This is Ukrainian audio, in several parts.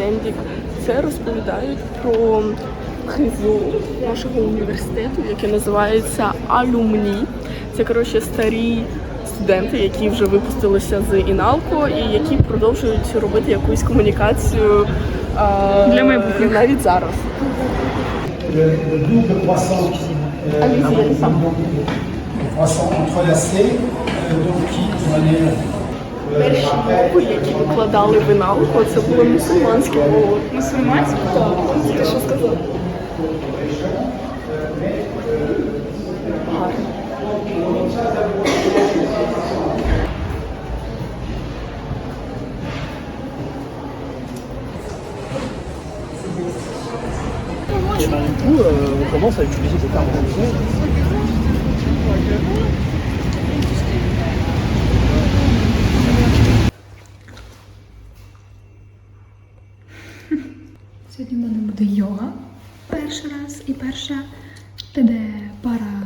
стендів. Це розповідають про хизу нашого університету, яке називається Алюмні. Це коротше старі студенти, які вже випустилися з Іналко і які продовжують робити якусь комунікацію а, Для майбутнього. навіть зараз. Allez-y, allez-y. Перші мови, які викладали в Іналко, це були мусульманські мови. Мусульманську? Так, ти що сказав? Du coup, euh, on commence à utiliser des termes français. Сьогодні в мене буде йога перший раз і перша піде пара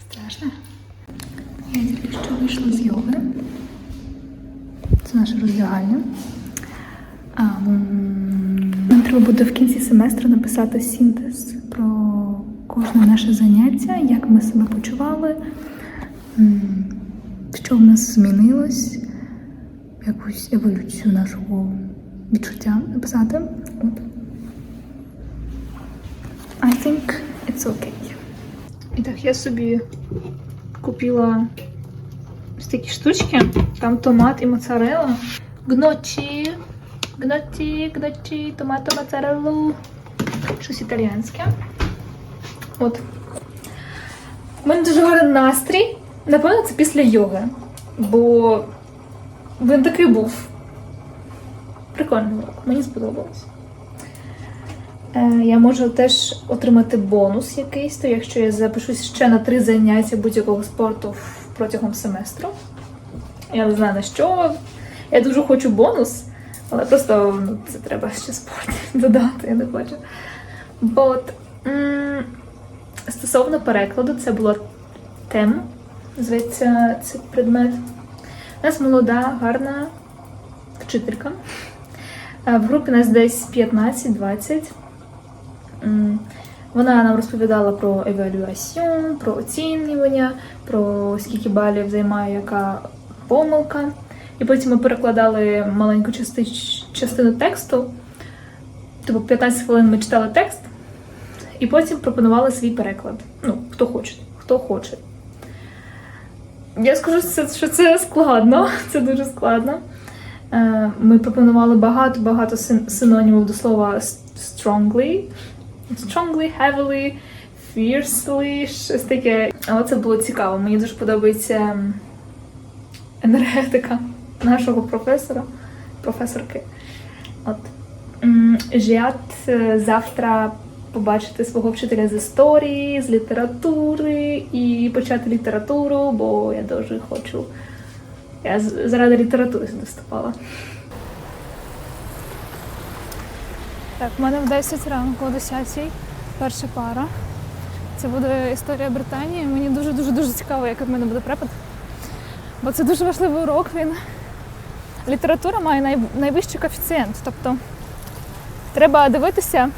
страшна. Я тільки що вийшла з йоги. Це. А, м, нам треба буде в кінці семестру написати синтез про кожне наше заняття, як ми себе почували, що в нас змінилось, якусь еволюцію нашого відчуття написати. I think it's okay. І я собі купила ось такі штучки. Там томат і моцарелла. Гночі, гночі, гночі, томато, моцареллу. Щось італіянське. От. У мене дуже гарний настрій. Напевно, це після йоги. Бо він такий був. Прикольний урок, мені сподобалось. Е, я можу теж отримати бонус якийсь, то якщо я запишусь ще на три заняття будь-якого спорту протягом семестру. Я не знаю на що. Я дуже хочу бонус, але просто ну, це треба ще спорт додати, я не хочу. От, стосовно перекладу, це була тема, зветься цей предмет. У нас молода, гарна вчителька. Е, В групі нас десь 15-20. Вона нам розповідала про евалюаціон, про оцінювання, про скільки балів займає яка помилка. І потім ми перекладали маленьку частич- частину тексту. Типу 15 хвилин ми читали текст, і потім пропонували свій переклад. Ну, хто хоче, хто хоче. Я скажу, що це складно, це дуже складно. Е, Ми пропонували багато-багато син- синонімів до слова strongly, strongly, heavily, fiercely, щось таке. Але це було цікаво. Мені дуже подобається енергетика нашого професора, професорки. От. Жіат е, завтра побачити свого вчителя з історії, з літератури і почати літературу, бо я дуже хочу. Я заради літератури сюди вступала. Так, в мене в 10 ранку, о 10 перша пара. Це буде історія Британії. Мені дуже-дуже дуже цікаво, як в мене буде препад. Бо це дуже важливий урок. Він література має найвищий коефіцієнт. Тобто треба дивитися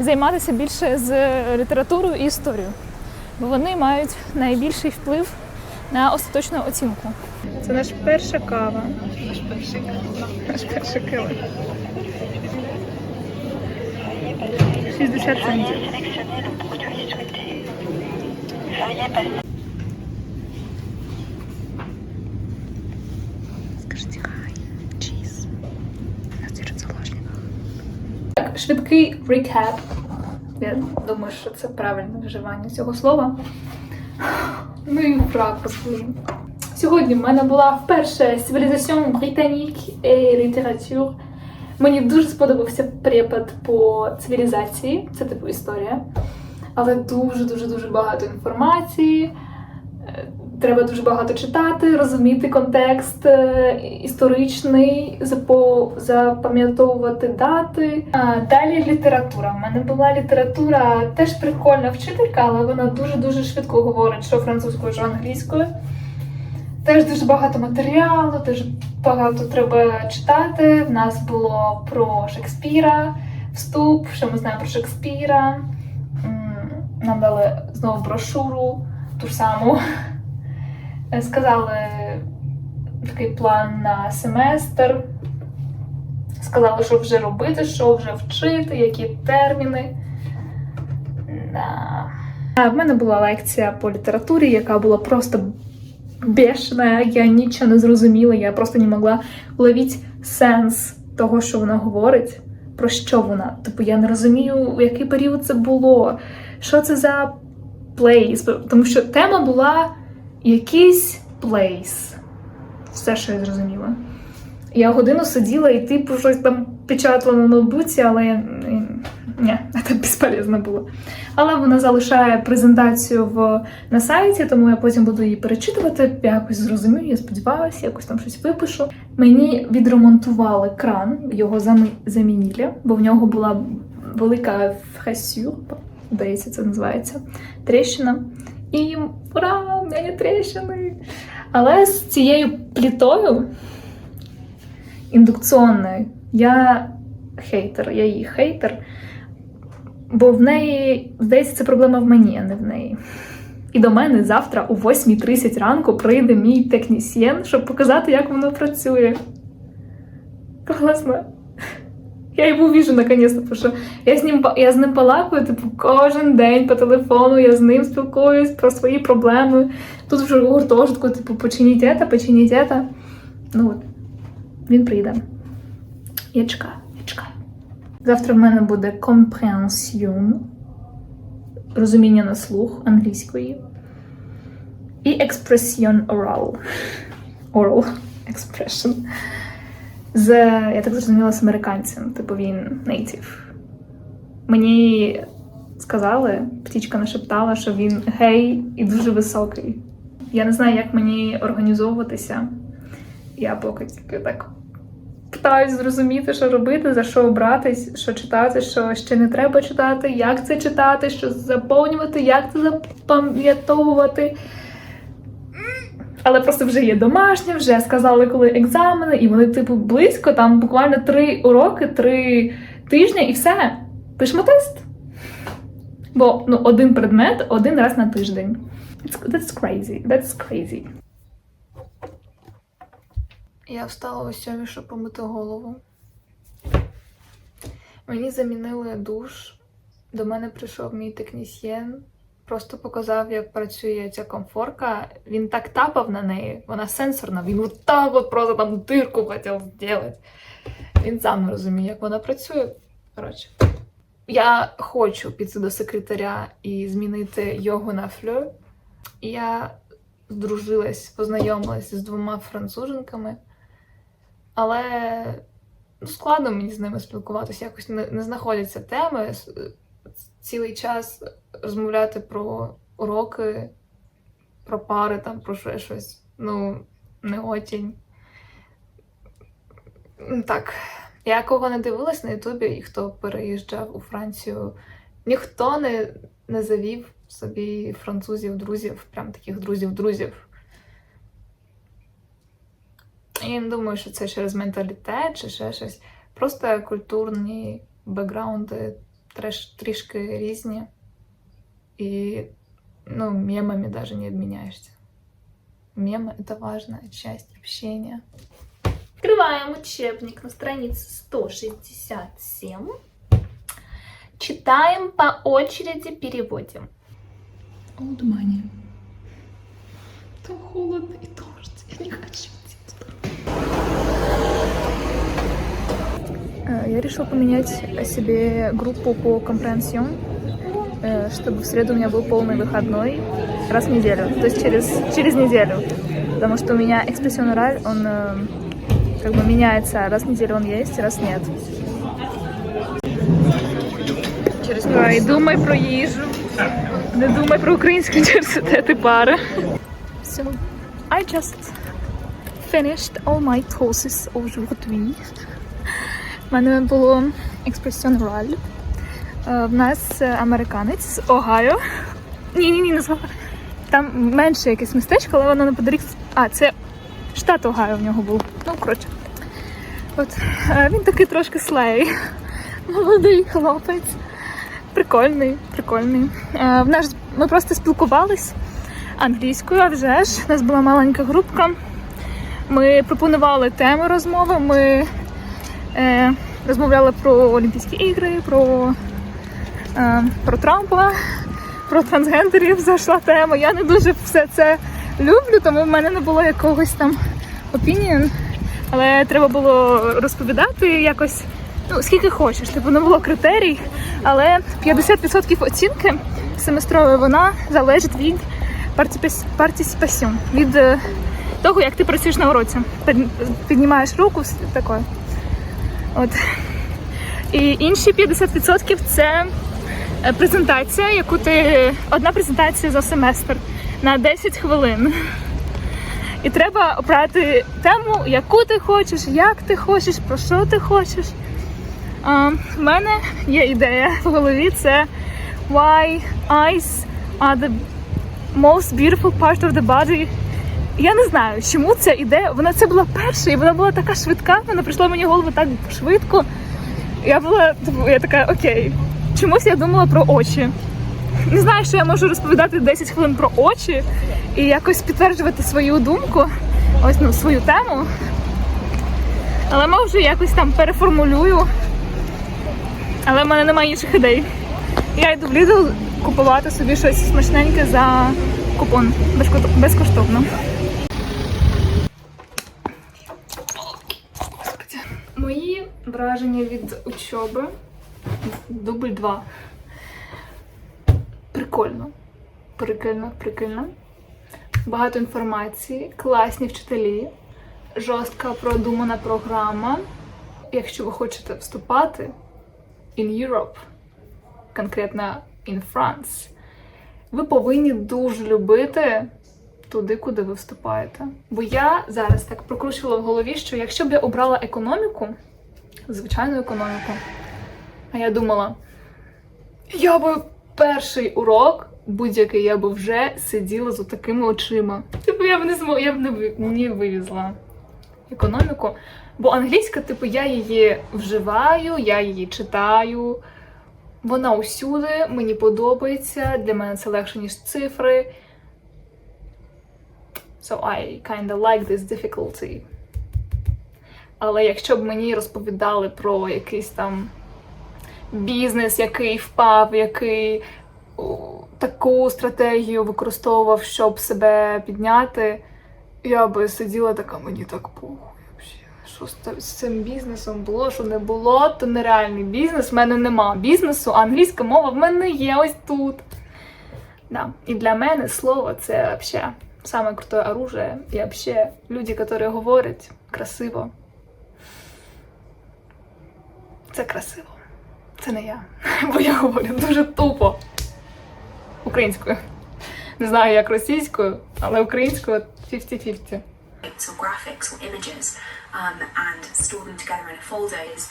і займатися більше з літературою і історією. Бо вони мають найбільший вплив на остаточну оцінку. Це наша перша кава. Наш перший Наш перший кава. 60 центів. Скажіть хай, чіз. На заложниках. Так, швидкий рекап. Я думаю, що це правильне вживання цього слова. Ну і вправо скажу. Сьогодні в мене була вперше цивілізаціон британік і літератур. Мені дуже сподобався препад по цивілізації, це типу історія. Але дуже-дуже дуже багато інформації. Е, Треба дуже багато читати, розуміти контекст е, історичний, запам'ятовувати дати. А, далі література. У мене була література теж прикольна вчителька, але вона дуже-дуже швидко говорить, що французькою, що англійською. Теж дуже багато матеріалу, теж багато треба читати. В нас було про Шекспіра вступ, що ми знаємо про Шекспіра. Нам дали знову брошуру, ту ж саму. Е, Сказали такий план на семестр. Сказали, що вже робити, що вже вчити, які терміни. Да. В мене була лекція по літературі, яка була просто бешена. Я нічого не зрозуміла, я просто не могла уловити сенс того, що вона говорить. Про що вона? Типу, я не розумію, в який період це було, що це за плейс. Тому що тема була якийсь плейс. Все, що я зрозуміла. Я годину сиділа і типу щось там печатала на ноутбуці, але. Ні, це безполезно було. Але вона залишає презентацію в, на сайті, тому я потім буду її перечитувати. Я якось зрозумію, я сподіваюся, якось там щось випишу. Мені відремонтували кран, його замінили, бо в нього була велика фресюр, здається, це називається тріщина. І ура, в мене тріщини. Але з цією плітою індукціонною я хейтер, я її хейтер. Бо в неї, здається, це проблема в мені, а не в неї. І до мене завтра о 8.30 ранку прийде мій технісьєн, щоб показати, як воно працює. Класно. Я йому віжу наконець-то, тому що я з ним я з ним балакаю, типу, кожен день по телефону, я з ним спілкуюсь про свої проблеми. Тут вже у гуртожитку, типу, починіть це, починіть це. Ну от, він прийде. Я чекаю. Завтра в мене буде compréhension, розуміння на слух англійської. І expression oral. Oral expression. З, я так зрозуміла, з американцем, типу він native. Мені сказали, птічка нашептала, що він гей і дуже високий. Я не знаю, як мені організовуватися. Я поки тільки так питаюсь зрозуміти, що робити, за що обратись, що читати, що ще не треба читати, як це читати, що заповнювати, як це запам'ятовувати. Але просто вже є домашнє, вже сказали, коли екзамени, і вони, типу, близько, там буквально три уроки, три тижні, і все. Пишемо тест. Бо ну, один предмет один раз на тиждень. That's crazy. That's crazy. Я встала о сьомій, щоб помити голову. Мені замінили душ. До мене прийшов мій технісьєн. Просто показав, як працює ця комфорка. Він так тапав на неї, вона сенсорна, він от так от просто там дирку хотів зробити. Він сам не розуміє, як вона працює. Коротше. Я хочу піти до секретаря і змінити його на флю. Я здружилась, познайомилась з двома француженками. Але складно мені з ними спілкуватися, якось не, не знаходяться теми. Цілий час розмовляти про уроки, про пари, там, про ще щось. Ну, не очень. Так. Я кого не дивилась на Ютубі, і хто переїжджав у Францію, ніхто не, не завів собі французів, друзів, прям таких друзів-друзів. Я не думаю, що це через менталітет чи ще щось. Просто культурні бекграунди треш, трішки різні. І ну, мемами даже не обменяешься. Мемы — это важная часть общения. Открываем учебник на странице 167. Читаем по очереди, переводим. Old money. Там холодно и дождь. Я не хочу Я решила поменять себе группу по компренсион, э, чтобы в среду у меня был полный выходной раз в неделю, то есть через, через неделю. Потому что у меня экспрессион ораль, он э, как бы меняется, раз в неделю он есть, раз нет. Ой, думай про їжу, не думай про українські університети пари. So, I just finished all my courses aujourd'hui. У мене було експресіон раль. Е, В нас е, американець з Огайо. Ні, ні, не з. Там менше якесь містечко, але воно неподалік. А, це Штат Огайо в нього був. Ну, коротше. От е, він такий трошки слей. Молодий хлопець. Прикольний, прикольний. В нас ми просто спілкувались англійською, а вже ж. У нас була маленька групка. Ми пропонували теми розмови. Ми розмовляли про Олімпійські ігри, про, е, про Трампа, про трансгендерів зайшла тема. Я не дуже все це люблю, тому в мене не було якогось там опініон. Але треба було розповідати якось, ну, скільки хочеш, типу не було критерій, але 50% оцінки семестрової вона залежить від партісипасьон, від е, того, як ти працюєш на уроці. Піднімаєш руку, таке. От. І інші 50% це е, презентація, яку ти. Одна презентація за семестр на 10 хвилин. І треба обрати тему, яку ти хочеш, як ти хочеш, про що ти хочеш. А, в мене є ідея в голові: це Why eyes are the most beautiful part of the body. Я не знаю, чому ця ідея. Вона це була перша, і вона була така швидка. Вона прийшла мені в голову так швидко. Я була типу, я така, окей. Чомусь я думала про очі. Не знаю, що я можу розповідати 10 хвилин про очі і якось підтверджувати свою думку, ось ну, свою тему. Але може якось там переформулюю. Але в мене немає інших ідей. Я йду в Lidl купувати собі щось смачненьке за купон безкоштовно. Враження від учоби дубль 2. Прикольно. Прикольно, прикольно. Багато інформації, класні вчителі, жорстка продумана програма. Якщо ви хочете вступати in Europe, конкретно in France, ви повинні дуже любити туди, куди ви вступаєте. Бо я зараз так прокручувала в голові, що якщо б я обрала економіку, звичайну економіку, а я думала, я би перший урок, будь-який я би вже сиділа з такими очима. Типу, я б не змогла, я б не, не вивізла економіку. Бо англійська, типу, я її вживаю, я її читаю. Вона усюди, мені подобається, для мене це легше, ніж цифри. So I kinda like this difficulty. Але якщо б мені розповідали про якийсь там бізнес, який впав, який таку стратегію використовував, щоб себе підняти, я би сиділа така, мені так похуй. Що з цим бізнесом було, що не було, то нереальний бізнес. В мене нема бізнесу, а англійська мова в мене є ось тут. Да. І для мене слово це взагалі саме круте оружие. І взагалі люди, які говорять красиво. Це красиво. Це не я. Бо я говорю дуже тупо. Українською. Не знаю, як російською, але українською 50-50. or graphics or images um, and store them together in a folder is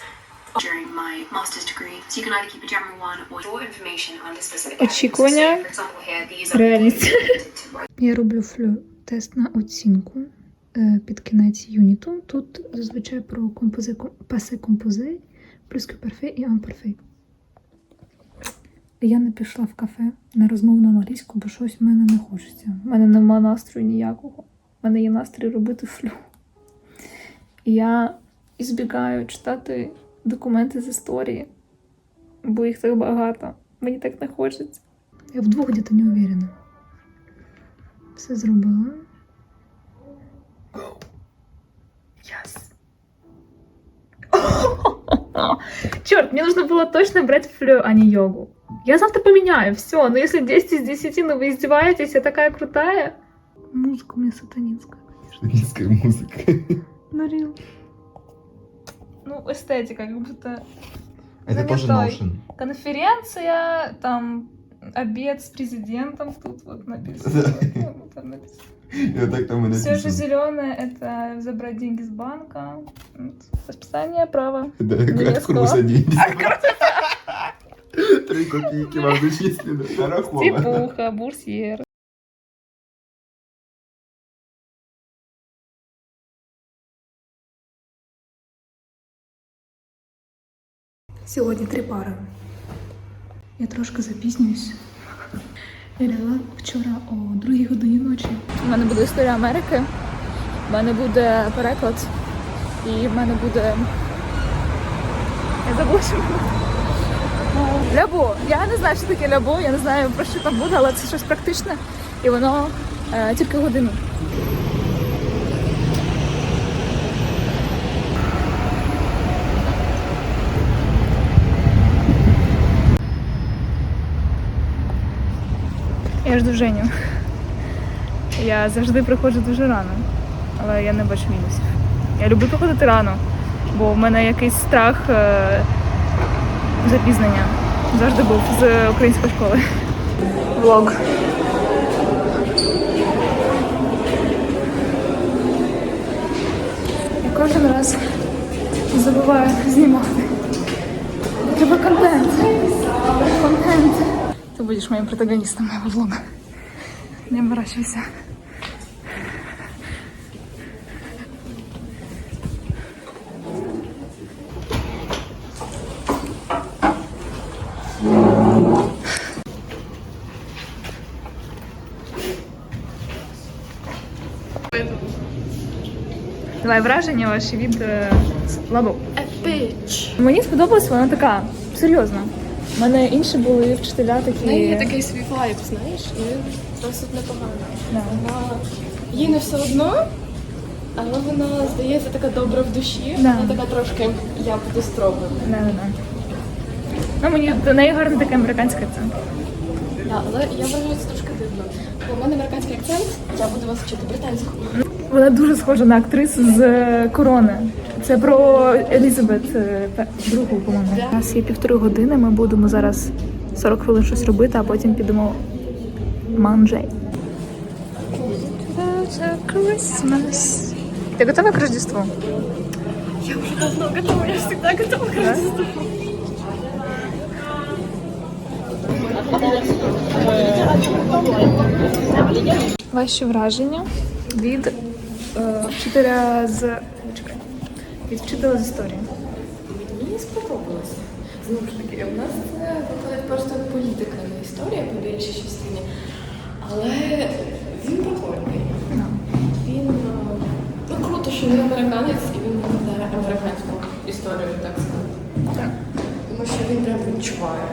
during my master's degree. So you can either keep a general one or your information under specific. Очікування. So, for example, here, these are Реальність. Я роблю флю тест на оцінку е, під кінець юніту. Тут зазвичай про композе, пасе композе, плюс перфе і амперфе. Я не пішла в кафе на розмову на англійську, бо щось в мене не хочеться. У мене нема настрою ніякого. У мене є настрій робити флю. Я ізбігаю читати документи з історії, бо їх так багато. Мені так не хочеться. Я в двох діти не уверена. Все зробила. Yes. Черт, мне нужно было точно брать флю, а не йогу. Я завтра поменяю, все. Но если 10 из 10, ну вы издеваетесь, я такая крутая. Музыка у меня сатанинская. Низкая музыка. Ну, рил. Ну, эстетика, как будто Это тоже. Notion. конференция, там обед с президентом, тут вот написано. Ну, там написано. Я так там и. Все же зеленое это забрать деньги с банка. Расписание право. Да, от круса деньги. А, три копейки вам зачислены. Типуха, бурсьер. Сегодня три пары. Я трошка запізнююсь. Я вчора о другій годині ночі. У мене буде історія Америки, в мене буде переклад, і в мене буде. Я забула. Лябо. Я не знаю, що таке лябо, я не знаю про що там буде, але це щось практичне і воно е, тільки годину. Я жду Женю. Я завжди приходжу дуже рано, але я не бачу мінусів. Я люблю приходити рано, бо в мене якийсь страх е, запізнення. Завжди був з української школи. Влог. Я кожен раз забуваю знімати. Треба контент. Контент. Ти будеш моїм протагоністом моєго влога. Не оборачивайся. Давай враження ваші від е, лабу. Епіч. Мені сподобалась вона така серйозна. У мене інші були вчителя такі. В неї є такий свій вайб, знаєш, і досить непоганий. Да. Вона їй не все одно, але вона здається така добра в душі. Да. Вона така трошки я буду строгою. Да, да, да. Ну, мені до неї гарний такий американський акцент. Да, але я вважаю це трошки дивно. Бо в мене американський акцент, я буду вас вчити британську. Вона дуже схожа на актрису з е, корони. Це про Елізабет е, другу, по-моєму. У нас є півтори години. Ми будемо зараз 40 хвилин щось робити, а потім підемо манджей. Christmas. Ти готова к Рождеству? Я вже давно готова, я завжди готова к Рождеству. Ваші враження від е, вчителя з від вчителя з історії. Мені сподобалося. Знову ж таки, у нас це виходить просто політика, не історія по більшій частині. Але він прикольний. Він е, ну круто, що він американець і він викладає американську історію, так сказати. Тому що він прям відчуває.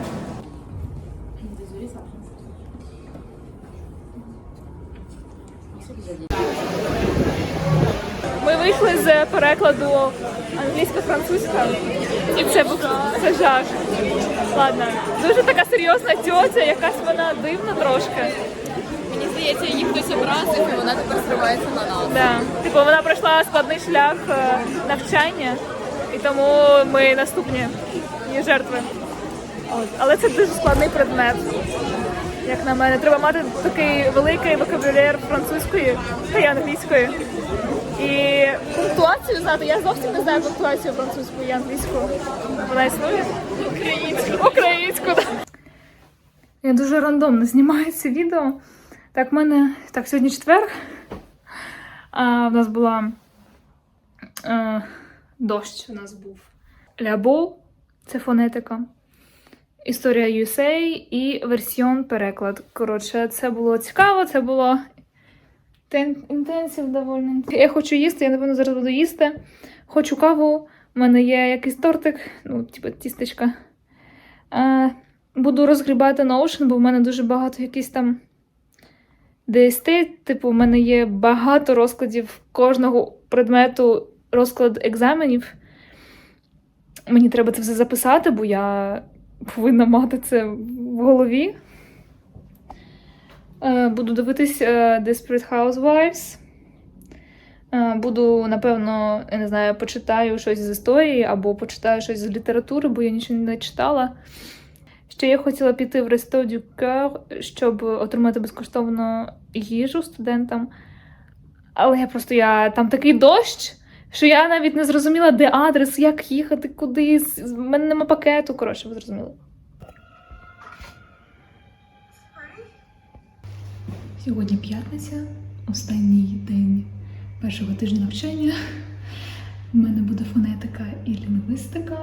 Перекладу англійсько-французька, і це був це жах. Ладно, дуже така серйозна тьотя, якась вона дивна трошки. Мені здається, її хтось образив, і вона тепер зривається на нас. Да. Типу вона пройшла складний шлях е, навчання, і тому ми наступні її жертви. От. Але це дуже складний предмет. Як на мене, треба мати такий великий вокабуляр французької та й англійської. І пунктуацію знати. Я зовсім не знаю пунктуацію французьку і англійську. Вона існує? Українську. Українську, так. Я дуже рандомно знімаю це відео. Так, в мене так, сьогодні четвер. А, в нас була е, дощ. У нас був лябо, це фонетика. Історія USA і версіон переклад. Коротше, це було цікаво, це було інтенсив доволі. Я хочу їсти, я напевно зараз буду їсти. Хочу каву. У мене є якийсь тортик, ну, типу тістечка. Е, буду розгрібати Notion, бо в мене дуже багато якісь там ДСТ. Типу, в мене є багато розкладів кожного предмету, розклад екзаменів. Мені треба це все записати, бо я повинна мати це в голові. Е, Буду дивитись е, Desperate Housewives. Е, Буду, напевно, я не знаю, почитаю щось з історії або почитаю щось з літератури, бо я нічого не читала. Ще я хотіла піти в Resto du Coeur, щоб отримати безкоштовно їжу студентам. Але я просто я там такий дощ, що я навіть не зрозуміла, де адрес, як їхати, куди. В мене нема пакету. Коротше, ви зрозуміли. Сьогодні п'ятниця, останній день першого тижня навчання. У мене буде фонетика і лінгвістика.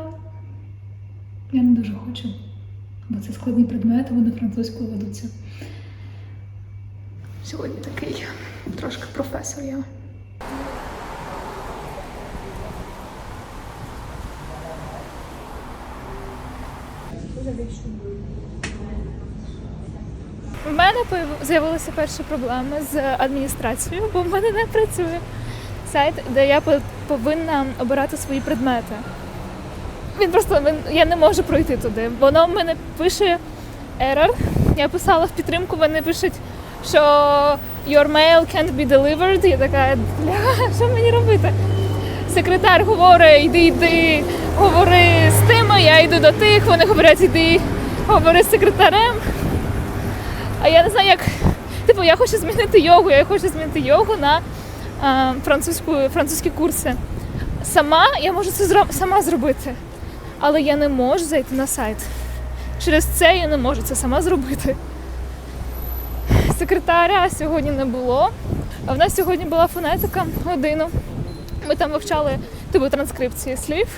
Я не дуже хочу, бо це складні предмети, вони французькою ведуться. Сьогодні такий трошки професор я. У мене з'явилися перші проблеми з адміністрацією, бо в мене не працює сайт, де я по- повинна обирати свої предмети. Він просто він- я не можу пройти туди. Воно в мене пише error. Я писала в підтримку, вони пишуть, що your mail can't be delivered. Я така, бля, що мені робити? Секретар говорить, йди, йди, говори з тими, я йду до тих, вони говорять, йди, говори з секретарем. А я не знаю, як. Типу, я хочу змінити йогу, я хочу змінити йогу на а, французьку, французькі курси. Сама я можу це зро- сама зробити, але я не можу зайти на сайт. Через це я не можу це сама зробити. Секретаря сьогодні не було. А в нас сьогодні була фонетика годину. Ми там вивчали типу транскрипції слів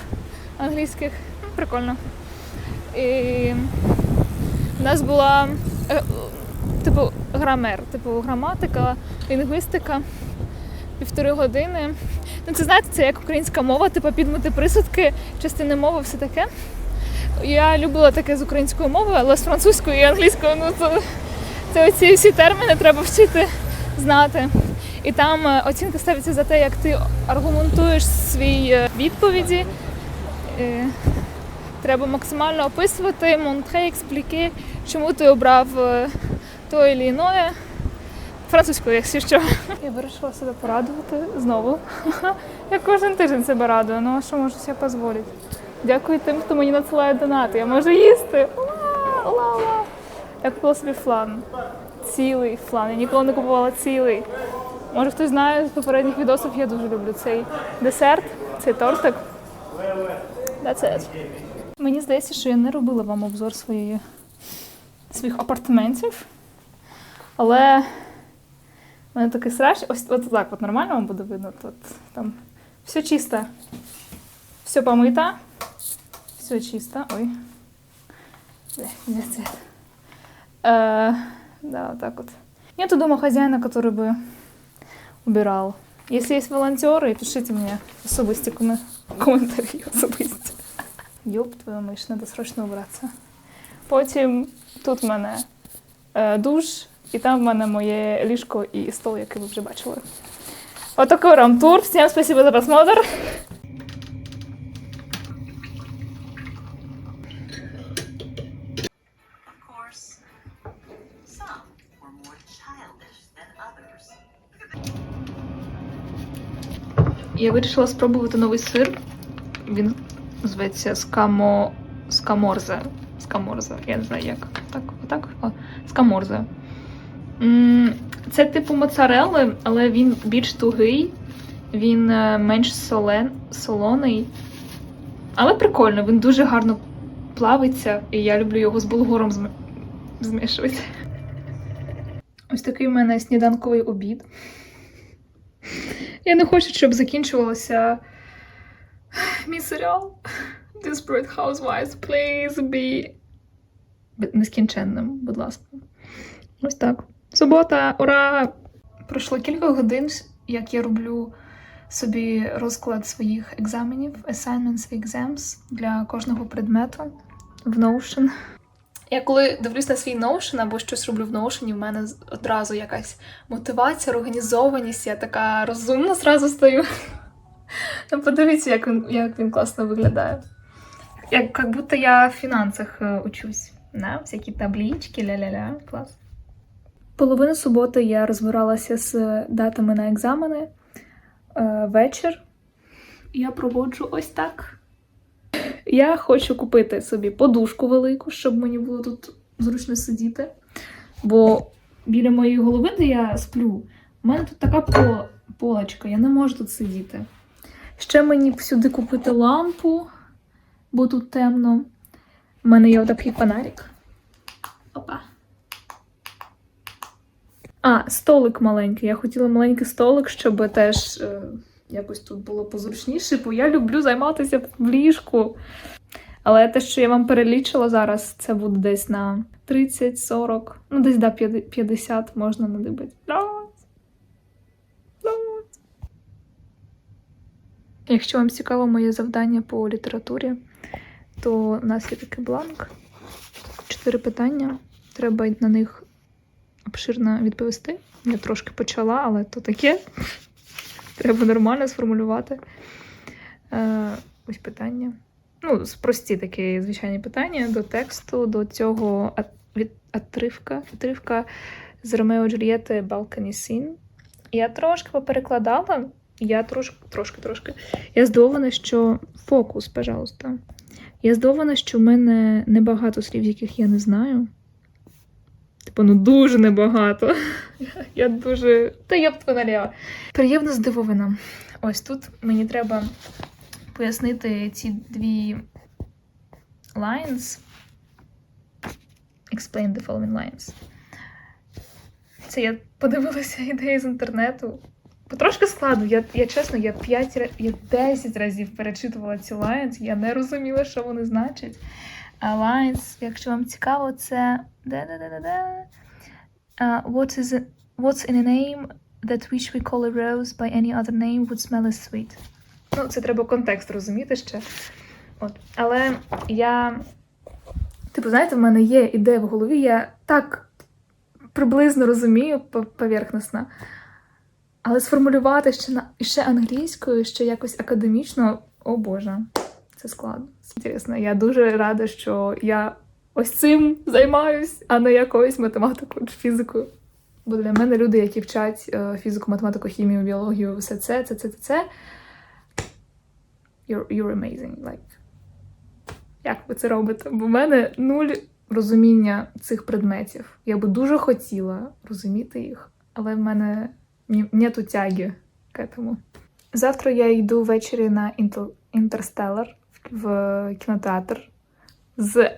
англійських. Прикольно. І в нас була е, типу грамер, типу граматика, лінгвістика, півтори години. Ну, це знаєте, це як українська мова, типу підмити присудки, частини мови, все таке. Я любила таке з українською мовою, але з французькою і англійською, ну то це оці всі терміни треба вчити знати. І там е, оцінка ставиться за те, як ти аргументуєш свої е, відповіді. Е, Треба максимально описувати, монтре, експліки, чому ти обрав то і іное. Французькою, якщо що. Я вирішила себе порадувати знову. Я кожен тиждень себе радую, ну а що можу себе дозволити? Дякую тим, хто мені надсилає донати. Я можу їсти. Ура! Ура! ура! Я купила собі флан. Цілий флан. Я ніколи не купувала цілий. Може хтось знає з попередніх відосів, я дуже люблю цей десерт, цей тортик. That's it. Мені здається, що я не робила вам обзор своєї, своїх апартаментів. Але в мене такий срач. Ось от так от нормально вам буде видно. Тут там все чисто. Все помито. Все чисто. Ой. Де, где цвет? Э, да, вот так вот. Нету дома хозяина, который бы убирал. Если есть волонтеры, пишите мне особисті коме- коментарі особисті. Йоп, твою миш, треба срочно убратися. Потім тут в мене е, душ, і там в мене моє ліжко і стол, який ви вже бачили. Отакий рамтур. Всім спасибо за просмотр. Я вирішила спробувати новий сир. Він зветься скамо... скаморзе. Скаморзе. Я не знаю як. Так, отак? О, скаморзе. Це типу моцарелли, але він більш тугий, він е, менш солен... солоний. Але прикольно, він дуже гарно плавиться, і я люблю його з булгуром зм... змішувати. Ось такий в мене сніданковий обід. Я не хочу, щоб закінчувався мій серіал. Desperate Housewives, please be нескінченним, будь ласка. Ось так. Субота, ура! Пройшло кілька годин, як я роблю собі розклад своїх екзаменів, assignments і exams для кожного предмету в Notion. Я коли дивлюсь на свій Notion або щось роблю в Notion, в мене одразу якась мотивація, організованість, я така розумна зразу стаю. Ну, подивіться, як він, як він класно виглядає. Як, як будто я в фінансах е, учусь. На, всякі таблички, ля-ля-ля, клас. Половину суботи я розбиралася з датами на екзамени. Е, вечір я проводжу ось так. Я хочу купити собі подушку велику, щоб мені було тут зручно сидіти. Бо біля моєї голови, де я сплю, у мене тут така полочка, я не можу тут сидіти. Ще мені сюди купити лампу, бо тут темно. У мене є отакий фонарик. Опа. А, столик маленький. Я хотіла маленький столик, щоб теж е, якось тут було позручніше, бо я люблю займатися в ліжку. Але те, що я вам перелічила зараз, це буде десь на 30-40, ну десь до 50 можна надибати. Якщо вам цікаво моє завдання по літературі, то у нас є такий бланк. Чотири питання. Треба на них обширно відповісти. Я трошки почала, але то таке. Треба нормально сформулювати. Е, ось питання. Ну, прості такі звичайні питання до тексту, до цього від. Атривка з Ромео Джульєти Balcony Scene. Я трошки поперекладала. Я трошки, трошки, трошки. Я здивована, що фокус, пожалуйста. Я здивована, що в мене небагато слів, яких я не знаю. Типу, ну дуже небагато. Я дуже. Та я б наліва. Приємно здивована. Ось тут мені треба пояснити ці дві lines. Explain the following lines. Це я подивилася ідеї з інтернету. Потрошки складно. Я, я чесно, я 5, ра- я 10 разів перечитувала ці lines, я не розуміла, що вони значать. Lines, якщо вам цікаво, це. Uh, what what's in a name that which we call a rose by any other name would smell as sweet? Ну, це треба контекст розуміти ще. От. Але я. Типу, знаєте, в мене є ідея в голові, я так приблизно розумію по- поверхносно. Але сформулювати ще на ще англійською, ще якось академічно, о Боже, це складно. Інтересно, я дуже рада, що я ось цим займаюсь, а не якоюсь математикою чи фізикою. Бо для мене люди, які вчать е, фізику, математику, хімію, біологію, все це, це, це, це, це. You're, you're amazing. Like, як ви це робите? Бо в мене нуль розуміння цих предметів. Я би дуже хотіла розуміти їх, але в мене нету тяги к этому. Завтра я йду ввечері на Інтел- Інтерстеллар в кінотеатр з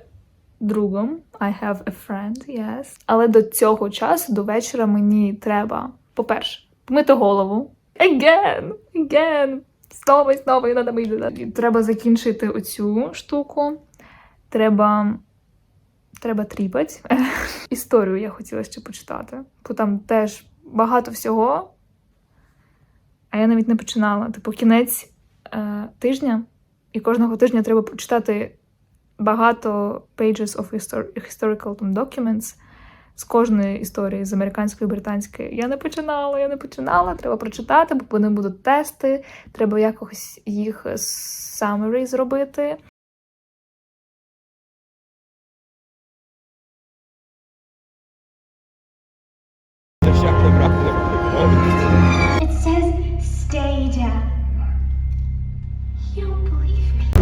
другом. I have a friend, yes. Але до цього часу, до вечора, мені треба, по-перше, помити голову. Again, again. Знову знову і надо мити. Треба закінчити оцю штуку. Треба. Треба тріпать. Історію я хотіла ще почитати. Бо там теж багато всього. А я навіть не починала. Типу, кінець е, тижня, і кожного тижня треба почитати багато pages of histor- historical documents з кожної історії, з американської, британської. Я не починала, я не починала. Треба прочитати, бо вони будуть тести. Треба якось їх summary зробити. believe me.